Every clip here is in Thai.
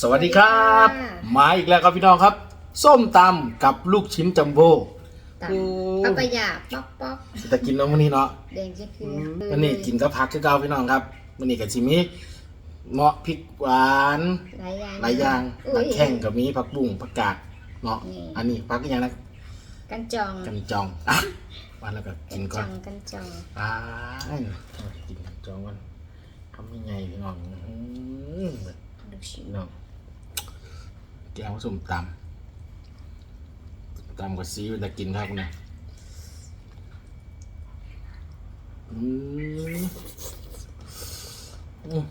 สวัสดีครับค่ะมาอีกแล้วครับพี่น้องครับ ส้มตำกับลูกชิ้นจัมโบ้ตับโอ้เอาไปหยาบป๊อกป๊อกจะกินน้องวันนี้เนาะแดงจะคือวันนี้กินก็พักคือเก่าพี่น้องครับวันนี้กับชิมิเงาะพริกหวานหลายอย่างหลายอย่างอุ้ผักแข้งกับมีผักบุ้งผักกาดเนาะนี่อันนี้ผักอย่างนะกันจองกันจองอะมาแล้วก็กินก่จออนงกันจองไปกินกันจองก่อนทำยังไงพี่น้องอื้อหือลูกชิ้นพี่น้อง แกงผสมตำตำกับซีอิ๊วจะกินครับเนี่ยอืมอืม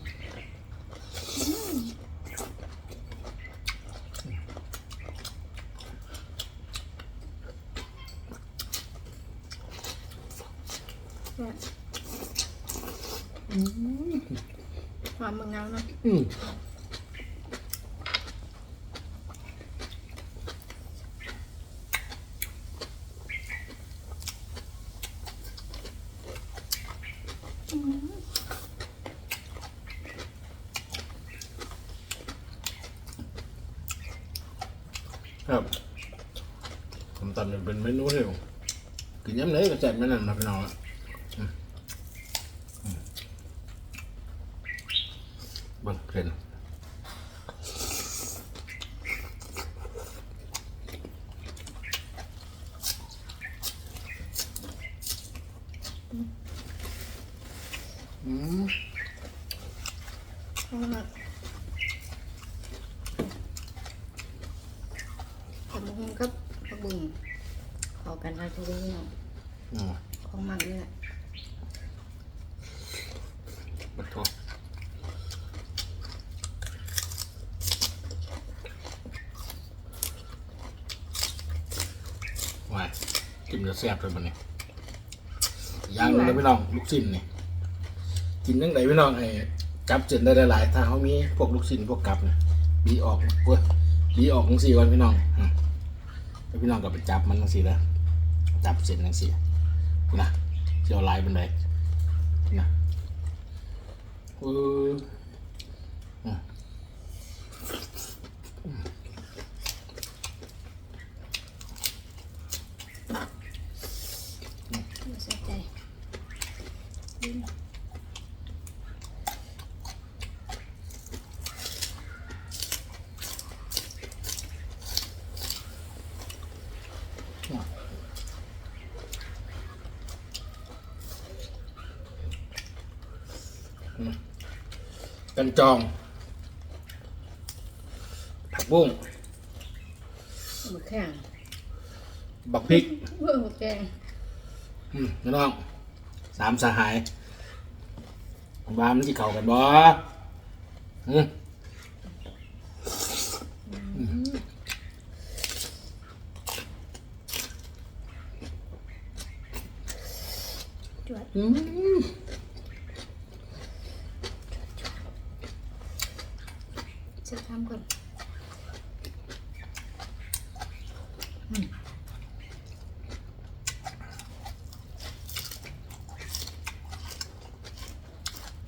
หอมมึงเอาเนาะ ผมตำเนี่ยเป็นเมนูที่กินย้ำเลยก็แซ่บไม่นั่นนะพี่น้องอะบิ่งเส้นอืมอามาทำมุ้งกับผักบุ้งขอกันไว้ทุกเรื่อง อืม ของมันนี่แหละ บัดโทว้าย กินจะแซ่บเลยมันนี่ย่างเลยพี่น้องลูกชิ้นนี่กินยังไงพี่น้องไอ้จับเจนได้หลายๆถ้าเขามีพวกลูกชิ้นพวกกับเนี่ยบีออกเว้ยบีออกทั้งสี่ก่อนพี่น้องแล้วพี่น้องก็ไปจับมันทั้งสี่แล้วจับเส้นทั้งสี่นะเสียวลายบันไดนะเอออืม ไม่ใส่ใจ ดิ้นกันจองผักบุ้งหมึกแข็งบักพริกเว้ยหมึกแกงอืมพี่น้อง สามสหายบ้ามันที่เข้ากันบ่อืมจวดอืมเชื่อทำก่อน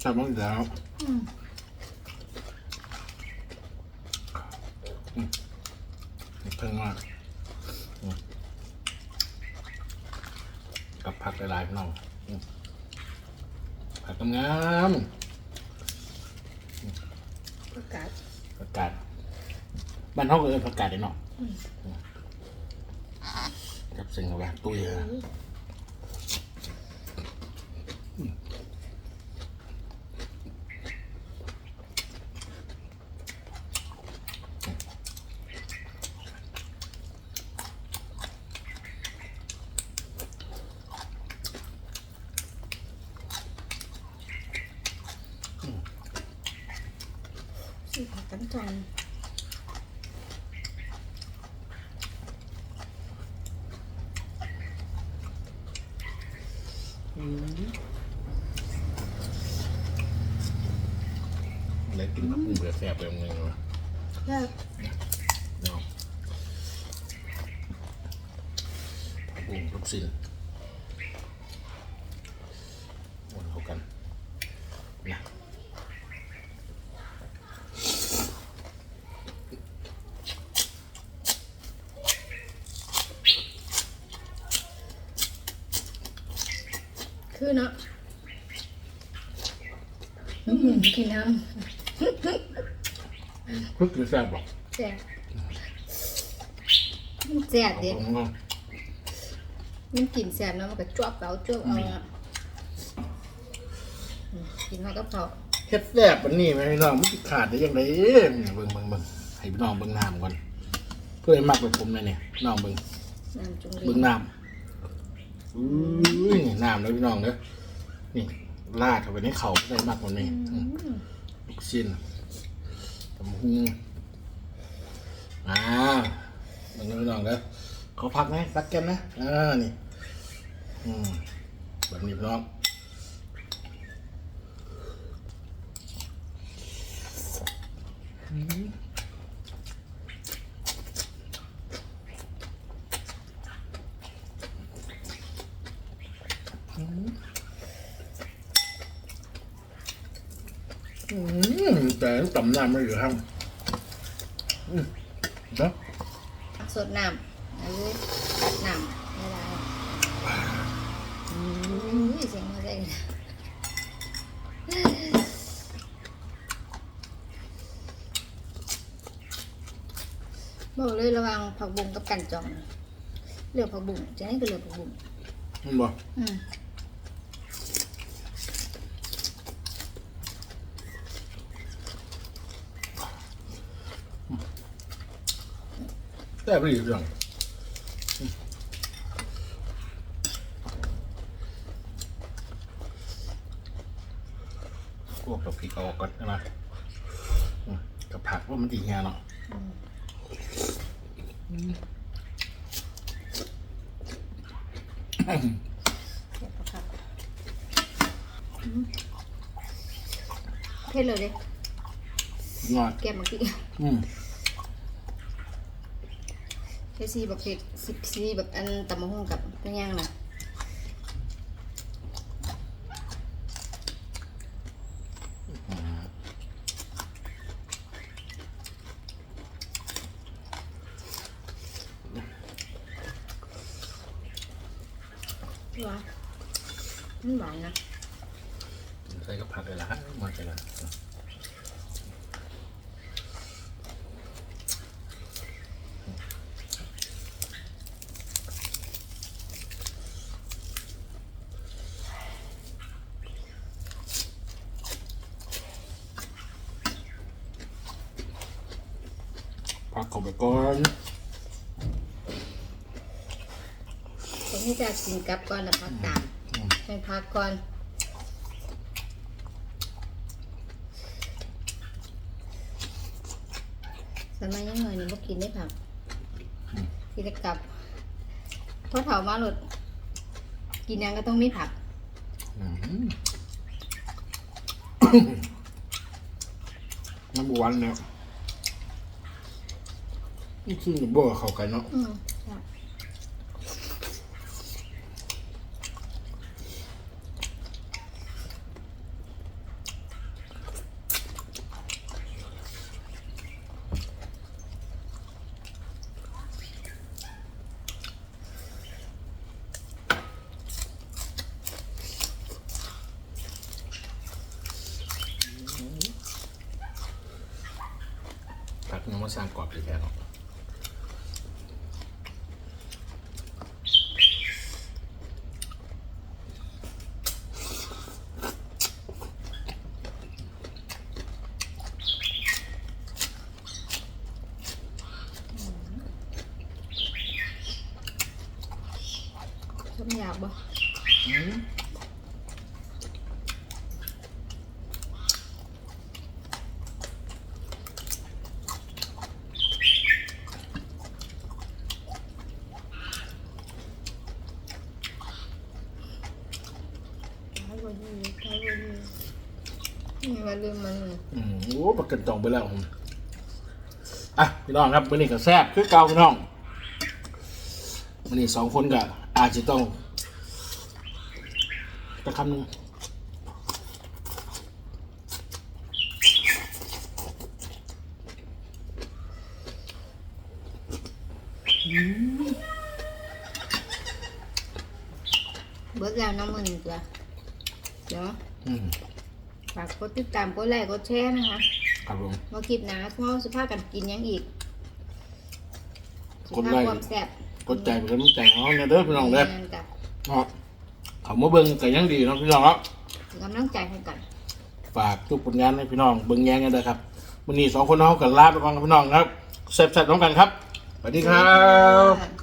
ชอบมากอยู่แล้วอืมเพิ่งมากอืมกับผักหลายๆพี่น้องอืมผักงามๆประกาศผักกาดบ้านเขาก็เอิ้นผักกาดเลยเนาะกับสิ่งอะไรตุ้ยฮะสิ ผักกันจองเลยกินผักบุ้งเบื่อแสบไปมึงเลยวะแค่เนาะผักบุ้งลูกชิ้นหมดเข้ากันนะ คือเนาะอืมกินน้พึกหรือแซ่บบอกำแซ่บมันแซ่บเด็ดผมก็มันกินแซ่บเนาะมันก็จวบเอาจวบเอาอะอืมกินมากับเขาวเฮ็ดแซ่บปานนี้ไหมพี่น้องมันสิขาดได้ยังไงเบิ่งเบิ่งเบิ่งให้พี่น้องเบิ่งน้ำก่อนเพื่อให้มักเป็นผมเลยเนี่ยน้องเบิ่งน้ำจุงลีเบิ่งน้ำอุ้ย นี่น้ำแล้วพี่น้องเด้อนี่ลาดเข้าไปในเข่าได้มากกว่านี้อืมลูกชิ้นตำหุงอ่าเบิ่งนะพี่น้องเด้อขอพักนะพักแก้มนะอ่านี่อืมแบบนี้พี่น้อง อื มแต่ต่ำน้ำไม่อยู่ห้างอืมเนาะสดน้ำเอาเลยตัดน้ำไม่ได้อืมเสียงมาได้เลยบอกเลยระหวังผักบุ้งกับกันจองเลือกผักบุ้งจะให้ก็เลือกผักบุ้งมันบอกอืม แต่ไม่อยู่จังอืมพวกกับพริกเอาออกก่อนนะอืมกับผักว่ามันดีแฮเนาะเลือกผักครับอืมเผ็ดเลยเด้งอดแกมเมื่อกี้อืม เผ็ดซีแบบเผ็ดสิบซีแบบอันตำมะฮุ่งกับเป็นยังนะหวานมันหวานนะใส่กับผักเลยละฮะมาใส่ละ ผักเข้าไปก่อนผมนี่จะกินกับก่อนแล้วพักตามให้พักก่อนสมัยยังไงนี่บ่กินได้ผักกินแต่กับเพราะเถามาหลดกินยังก็ต้องมีผักอืมน้ำหวานเนี่ย นี่คือบ่เข้ากันเนาะอืมใช่ผักยังมาสร้างกรอบอยู่แค่เนาะชอบอยาบ่อืมใช้บ่ดีใช้บ่ดีนี่ว่าลืมมันนี่อืมโอ้ปักกันจองไปแล้วผมอะพี่น้องครับวันนี้ก็แซ่บคือเก่าพี่น้องวันนี้สองคนก็ อาจจะต้องตะคำหนึ่งเบิดแล้วน้ำมันจ้ะอเดี๋ยวอืมฝากกดติดตามกดไลค์กดแชร์นะคะครับผมมาคลิปหนาเพราะสภาพกันกินหยังอีกกดไลค์ความแซ่บ กดใจเป็นกำลังใจของเราเนี่ยเด้อพี่น้องเด้อแม่นกับเนาะเขามาเบิ่งก็ยังดีเนาะพี่น้องครับกำลังใจให้กัน ฝากทุกผลงานให้พี่น้องเบิ่งแยงกันเด้อครับวันนี้สองคนเรากันลาไปก่อนครับพี่น้องครับแซ่บๆน้องกันครับสวัสดีครับค่ะ